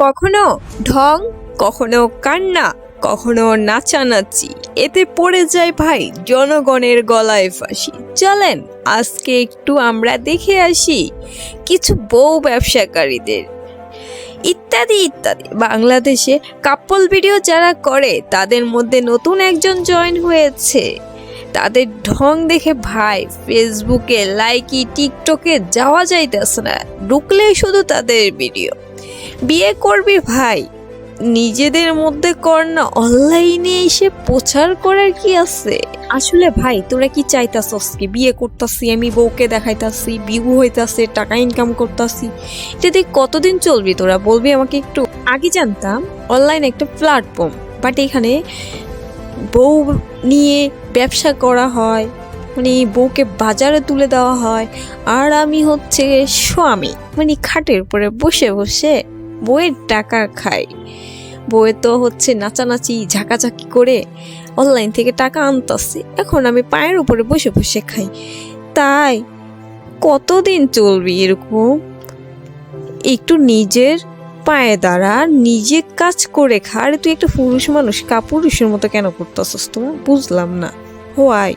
কখনো ঢং, কখনো কান্না, কখনো নাচানাচি। এতে পড়ে যায় ভাই জনগণের গলায় ফাঁসি। চলেন, আজকে একটু আমরা দেখে আসি কিছু বউ ব্যবসাকারীদের। ইত্যাদি ইত্যাদি। বাংলাদেশে কাপল ভিডিও যারা করে, তাদের মধ্যে নতুন একজন জয়েন হয়েছে। তাদের ঢং দেখে ভাই ফেসবুকে লাইকি টিকটকে যাওয়া যাইতেছে না। ঢুকলেই শুধু তাদের ভিডিও বিয়ে করবি ভাই? নিজেদের মধ্যে কর না অনলাইনে এসে প্রচার করার কি আছে? আসলে ভাই, তোরা কি চাইতাছস কি? বিয়ে করতাছি, আমি বউকে দেখাইতাছি, বিহু হইতাছে, টাকা ইনকাম করতাছি। এটা দিয়ে কতদিন চলবি তোরা? বলবি আমাকে একটু। আগে জানতাম, অনলাইন একটা প্ল্যাটফর্ম বাট এখানে বউ নিয়ে ব্যবসা করা হয় মানে বউকে বাজারে তুলে দেওয়া হয়, আর আমি হচ্ছে স্বামী মানে খাটের উপরে বসে বসে বউয়ের টাকা খাই। বইয়ে তো হচ্ছে নাচানাচি, ঝাঁকাঝাঁকি করে অনলাইন থেকে টাকা আনতাছি। এখন আমি পায়ের উপরে বসে বসে খাই। তাই কতদিন চলবি এরকম? একটু নিজের পায়ে দাঁড়া, নিজে কাজ করে খা। আরে তুই একটা পুরুষ মানুষ, কাপুরুষের মতো কেন করতেছস তোরা? বুঝলাম না। হোয়াই